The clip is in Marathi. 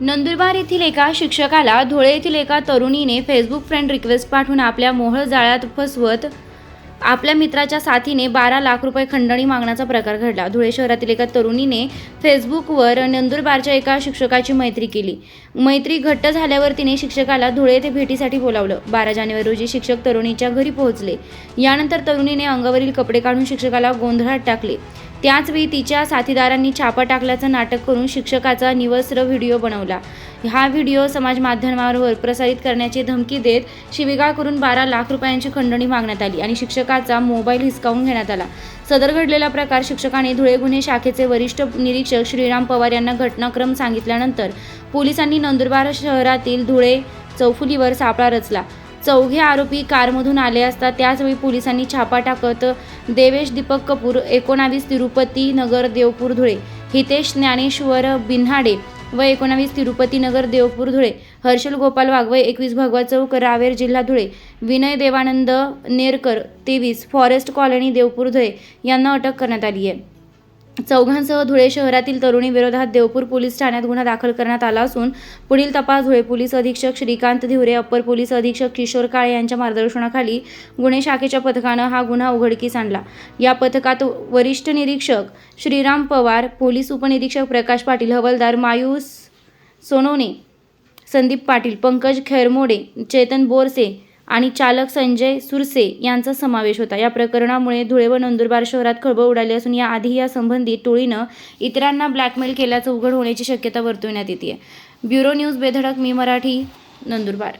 नंदुरबार येथील एका शिक्षकाला धुळे येथील एका तरुणीने फेसबुक फ्रेंड रिक्वेस्ट पाठवून आपल्या मोहळ जाळ्यात फसवत आपल्या मित्राच्या साथीने बारा लाख रुपये खंडणी मागण्याचा प्रकार घडला. धुळे शहरातील एका तरुणीने फेसबुकवर नंदुरबारच्या एका शिक्षकाची मैत्री केली. मैत्री घट्ट झाल्यावर तिने शिक्षकाला धुळे येथे भेटीसाठी बोलावलं. बारा जानेवारी रोजी शिक्षक तरुणीच्या घरी पोहोचले. यानंतर तरुणीने अंगावरील कपडे काढून शिक्षकाला गोंधळात टाकले. त्याचवेळी तिच्या साथीदारांनी छापा टाकल्याचं नाटक करून शिक्षकाचा निवस्त्र व्हिडिओ बनवला. हा व्हिडिओ समाज माध्यमांवर प्रसारित करण्याची धमकी देत शिवीगाळ करून बारा लाख रुपयांची खंडणी मागण्यात आली आणि शिक्षकाचा मोबाईल हिसकावून घेण्यात आला. सदर घडलेला प्रकार शिक्षकाने धुळे गुन्हे शाखेचे वरिष्ठ निरीक्षक श्रीराम पवार यांना घटनाक्रम सांगितल्यानंतर पोलिसांनी नंदुरबार शहरातील धुळे चौफुलीवर सापळा रचला. चौघे आरोपी कारमधून आले असता त्याचवेळी पोलिसांनी छापा टाकत देवेश दीपक कपूर एकोणावीस तिरुपती नगर देवपूर धुळे हितेश ज्ञानेश्वर बिन्हाडे व एकोणावीस तिरुपती नगर देवपूर धुळे हर्षल गोपाल वाघवय एकवीस भगवा चौक रावेर जिल्हा धुळे विनय देवानंद नेरकर तेवीस फॉरेस्ट कॉलनी देवपूर धुळे यांना अटक करण्यात आली आहे. चौघांसह धुळे शहरातील तरुणी विरोधात देवपूर पोलीस ठाण्यात गुन्हा दाखल करण्यात आला असून पुढील तपास धुळे पोलीस अधीक्षक श्रीकांत धिवरे अप्पर पोलीस अधीक्षक किशोर काळे यांच्या मार्गदर्शनाखाली गुन्हे शाखेच्या पथकानं हा गुन्हा उघडकीस आणला. या पथकात वरिष्ठ निरीक्षक श्रीराम पवार पोलीस उपनिरीक्षक प्रकाश पाटील हवालदार मायूस सोनवणे संदीप पाटील पंकज खैरमोडे चेतन बोरसे आणि चालक संजय सुरसे यांचा समावेश होता. या प्रकरणामुळे धुळे व नंदुरबार शहरात खळबळ उडाली असून याआधी या संबंधित टोळीनं इतरांना ब्लॅकमेल केल्याचं उघड होण्याची शक्यता वर्तवण्यात येते ब्युरो न्यूज बेधडक मी मराठी नंदुरबार.